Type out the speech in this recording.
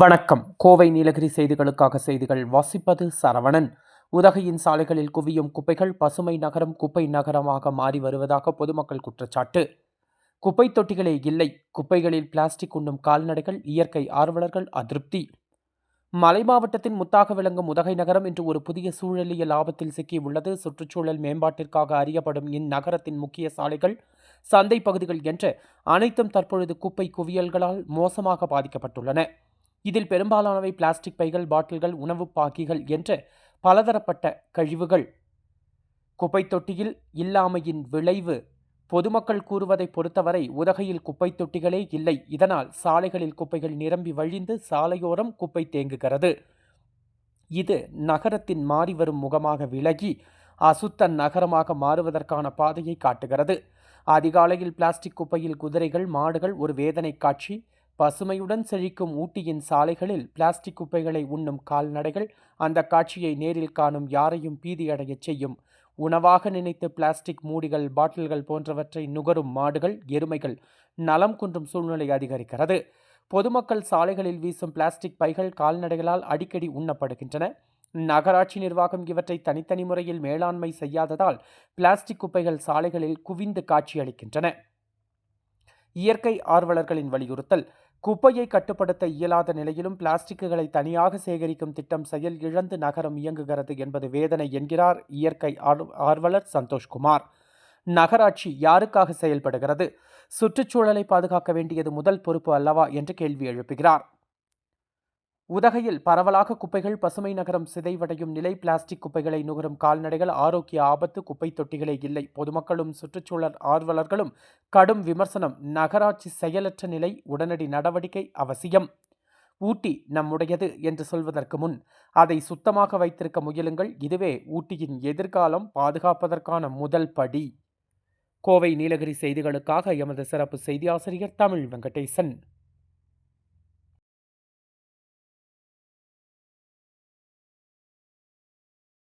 வணக்கம். கோவை நீலகிரி செய்திகளுக்காக செய்திகள் வாசிப்பது சரவணன். உதகையின் சாலைகளில் குவியும் குப்பைகள் பசுமை நகரம் குப்பை நகரமாக மாறி வருவதாக பொதுமக்கள் குற்றச்சாட்டு. குப்பை தொட்டிகளே இல்லை. குப்பைகளில் பிளாஸ்டிக் உண்ணும் கால்நடைகள் இயற்கை ஆர்வலர்கள் அதிருப்தி. மலை மாவட்டத்தின் முத்தாக விளங்கும் உதகை நகரம் இன்று ஒரு புதிய சூழலியல் ஆபத்தில் சிக்கியுள்ளது. சுற்றுச்சூழல் மேம்பாட்டிற்காக அறியப்படும் இந்நகரத்தின் முக்கிய சாலைகள் சந்தை பகுதிகள் என்று அனைத்தும் தற்பொழுது குப்பை குவியல்களால் மோசமாக பாதிக்கப்பட்டுள்ளன. இதில் பெரும்பாலானவை பிளாஸ்டிக் பைகள் பாட்டில்கள் உணவுப் பாக்கிகள் என்ற பலதரப்பட்ட கழிவுகள். குப்பை தொட்டியில் இல்லாமையின் விளைவு. பொதுமக்கள் கூறுவதை பொறுத்தவரை உதகையில் குப்பை தொட்டிகளே இல்லை. இதனால் சாலைகளில் குப்பைகள் நிரம்பி வழிந்து சாலையோரம் குப்பை தேங்குகிறது. இது நகரத்தின் மாறி வரும் முகமாக விலகி அசுத்த நகரமாக மாறுவதற்கான பாதையை காட்டுகிறது. அதிகாலையில் பிளாஸ்டிக் குப்பையில் குதிரைகள் மாடுகள் ஒரு வேதனை காட்சி பசுமையுடன் செழிக்கும் ஊட்டியின் சாலைகளில் பிளாஸ்டிக் குப்பைகளை உண்ணும் கால்நடைகள் அந்த காட்சியை நேரில் காணும் யாரையும் பீதியடையச் செய்யும். உணவாக நினைத்து பிளாஸ்டிக் மூடிகள் பாட்டில்கள் போன்றவற்றை நுகரும் மாடுகள் எருமைகள் நலம் குன்றும் சூழ்நிலை அதிகரிக்கிறது. பொதுமக்கள் சாலைகளில் வீசும் பிளாஸ்டிக் பைகள் கால்நடைகளால் அடிக்கடி உண்ணப்படுகின்றன. நகராட்சி நிர்வாகம் இவற்றை தனித்தனி முறையில் மேலாண்மை செய்யாததால் பிளாஸ்டிக் குப்பைகள் சாலைகளில் குவிந்து காட்சியளிக்கின்றன. இயற்கை ஆர்வலர்களின் வலியுறுத்தல். குப்பையை கட்டுப்படுத்த இயலாத நிலையிலும் பிளாஸ்டிக்குகளை தனியாக சேகரிக்கும் திட்டம் செயல் இழந்து நகரம் இயங்குகிறது என்பது வேதனை என்கிறார் இயற்கை ஆர்வ- ஆர்வலர் சந்தோஷ்குமார். நகராட்சி யாருக்காக செயல்படுகிறது? சுற்றுச்சூழலை பாதுகாக்க வேண்டியது முதல் பொறுப்பு அல்லவா? என்று கேள்வி எழுப்புகிறார். உதகையில் பரவலாக குப்பைகள் பசுமை நகரம் சிதைவடையும் நிலை. பிளாஸ்டிக் குப்பைகளை நுகரும் கால்நடைகள் ஆரோக்கிய ஆபத்து. குப்பை தொட்டிகளே இல்லை. பொதுமக்களும் சுற்றுச்சூழல் ஆர்வலர்களும் கடும் விமர்சனம். நகராட்சி செயலற்ற நிலை. உடனடி நடவடிக்கை அவசியம். ஊட்டி நம்முடையது என்று சொல்வதற்கு முன் அதை சுத்தமாக வைத்திருக்க முயலுங்கள். இதுவே ஊட்டியின் எதிர்காலம் பாதுகாப்பதற்கான முதல் படி. கோவை நீலகிரி செய்திகளுக்காக எமது சிறப்பு செய்தி ஆசிரியர் தமிழ் வெங்கடேசன்.